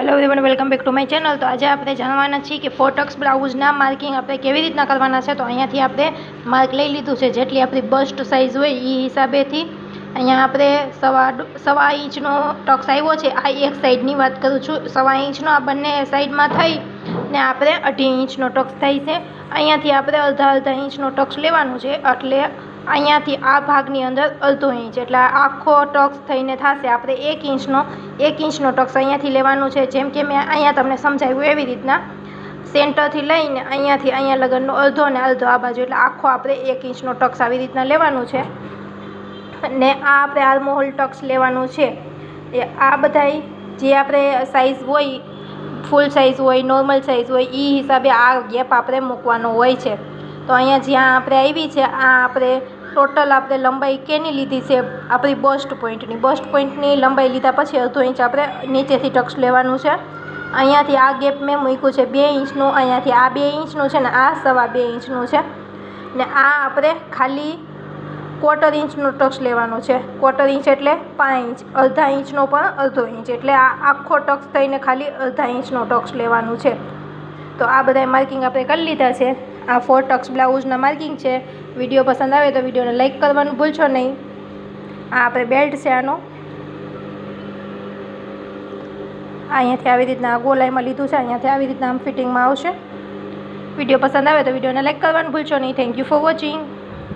Hello everyone welcome back to my channel તો આજે આપણે જાણવાના છીએ કે ફોટક્સ બ્લાઉઝના માર્કિંગ આપણે કેવી રીતના કરવાના છે? તો અહીંયાથી આપણે માર્ક લઈ લીધું છે. જેટલી આપણી બસ્ટ સાઇઝ હોય એ હિસાબેથી. અહીંયા આપણે સવા સવા ઇંચનો ટક્સ આવ્યો છે. આ એક સાઈડની વાત કરું છું. સવા ઇંચનો આ બંને સાઈડમાં થઈ ને આપણે અઢી ઇંચનો ટક્સ થાય છે. અહીંયાથી આપણે અડધા અડધા ઇંચનો ટક્સ લેવાનું છે. એટલે અહીંયાથી આ ભાગની અંદર અડધો ઇંચ. એટલે આખો ટક્સ થઈને થશે. આપણે એક ઇંચનો એક ઇંચનો ટક્સ અહીંયાથી લેવાનું છે. જેમ કે મેં અહીંયા તમને સમજાવ્યું એવી રીતના. સેન્ટરથી લઈને અહીંયાથી અહીંયા લગનનો અડધો અને અડધો આ બાજુ. એટલે આખો આપણે એક ઇંચનો ટક્સ આવી રીતના લેવાનું છે. ને આ આપણે આર્મોહોલ ટક્સ લેવાનું છે. એ આ બધાય જે આપણે સાઇઝ હોય ફૂલ સાઇઝ હોય નોર્મલ સાઇઝ હોય એ હિસાબે આ ગેપ આપણે મૂકવાનો હોય છે. તો અહીંયા જ્યાં આપણે આવી છે, આ આપણે ટોટલ આપણે લંબાઈ કેની લીધી છે? આપણી બસ્ટ પોઈન્ટની બસ્ટ પોઈન્ટની લંબાઈ લીધા પછી અડધો ઇંચ આપણે નીચેથી ટક્સ લેવાનું છે. અહીંયાથી આ ગેપ મેં મૂક્યું છે બે ઇંચનું અહીંયાથી આ બે ઇંચનું છે ને આ સવા બે ઇંચનું છે. ને આ આપણે ખાલી ક્વાર્ટર ઇંચનો ટક્સ લેવાનો છે. ક્વાર્ટર ઇંચ એટલે પાંચ ઇંચ અડધા ઇંચનો પણ અડધો ઇંચ એટલે આ આખો ટક્સ થઈને ખાલી અડધા ઇંચનો ટક્સ લેવાનું છે. તો આ બધા માર્કિંગ આપણે કરી લીધા છે. આ ફોર ટક્સ બ્લાઉઝના માર્કિંગ છે. વીડિયો પસંદ આવે તો વિડીયોને લાઇક કરવાનું ભૂલશો નહીં. આ આપણે બેલ્ટ છે આનો. અહીંયાથી આવી રીતના ગોલાઈમાં લીધું છે, અહીંયાથી આવી રીતના આમ ફિટિંગમાં આવશે. વીડિયો પસંદ આવે તો વિડીયોને લાઇક કરવાનું ભૂલશો નહીં. Thank you for watching